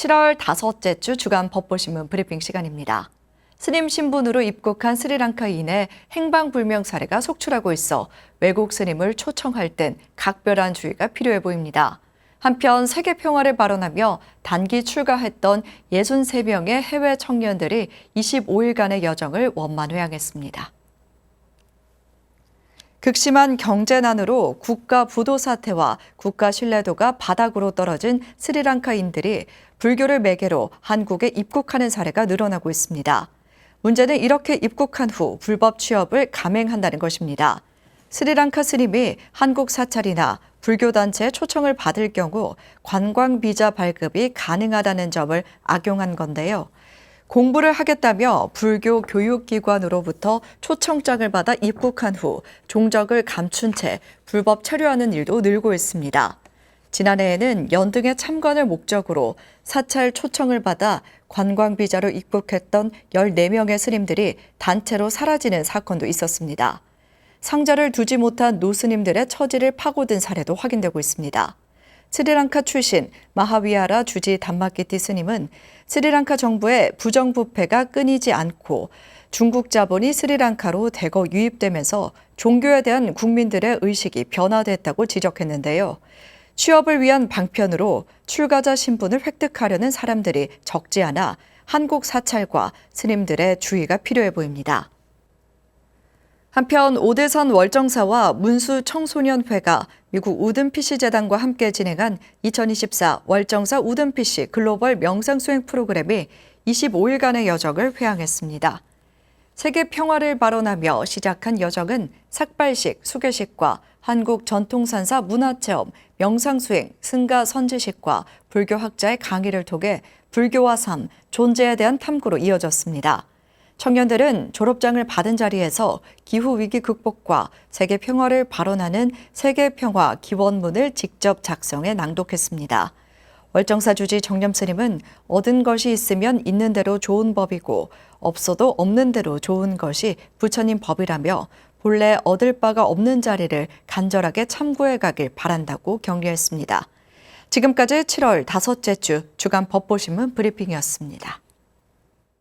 7월 다섯째 주 주간 법보신문 브리핑 시간입니다. 스님 신분으로 입국한 스리랑카인의 행방불명 사례가 속출하고 있어 외국 스님을 초청할 땐 각별한 주의가 필요해 보입니다. 한편 세계 평화를 발언하며 단기 출가했던 63명의 해외 청년들이 25일간의 여정을 원만회항했습니다. 극심한 경제난으로 국가 부도 사태와 국가 신뢰도가 바닥으로 떨어진 스리랑카인들이 불교를 매개로 한국에 입국하는 사례가 늘어나고 있습니다. 문제는 이렇게 입국한 후 불법 취업을 감행한다는 것입니다. 스리랑카 스님이 한국 사찰이나 불교 단체에 초청을 받을 경우 관광 비자 발급이 가능하다는 점을 악용한 건데요. 공부를 하겠다며 불교 교육기관으로부터 초청장을 받아 입국한 후 종적을 감춘 채 불법 체류하는 일도 늘고 있습니다. 지난해에는 연등의 참관을 목적으로 사찰 초청을 받아 관광비자로 입국했던 14명의 스님들이 단체로 사라지는 사건도 있었습니다. 상자를 두지 못한 노스님들의 처지를 파고든 사례도 확인되고 있습니다. 스리랑카 출신 마하위아라 주지 담마키티 스님은 스리랑카 정부의 부정부패가 끊이지 않고 중국 자본이 스리랑카로 대거 유입되면서 종교에 대한 국민들의 의식이 변화됐다고 지적했는데요. 취업을 위한 방편으로 출가자 신분을 획득하려는 사람들이 적지 않아 한국 사찰과 스님들의 주의가 필요해 보입니다. 한편 오대선 월정사와 문수 청소년회가 미국 우든 PC 재단과 함께 진행한 2024 월정사 우든 PC 글로벌 명상 수행 프로그램이 25일간의 여정을 회항했습니다. 세계 평화를 발언하며 시작한 여정은 삭발식, 수계식과 한국 전통산사 문화체험, 명상수행, 승가 선지식과 불교학자의 강의를 통해 불교와 삶, 존재에 대한 탐구로 이어졌습니다. 청년들은 졸업장을 받은 자리에서 기후위기 극복과 세계 평화를 발언하는 세계 평화 기원문을 직접 작성해 낭독했습니다. 월정사 주지 정념 스님은 얻은 것이 있으면 있는 대로 좋은 법이고 없어도 없는 대로 좋은 것이 부처님 법이라며 본래 얻을 바가 없는 자리를 간절하게 참고해 가길 바란다고 격려했습니다. 지금까지 7월 다섯째 주 주간 법보신문 브리핑이었습니다.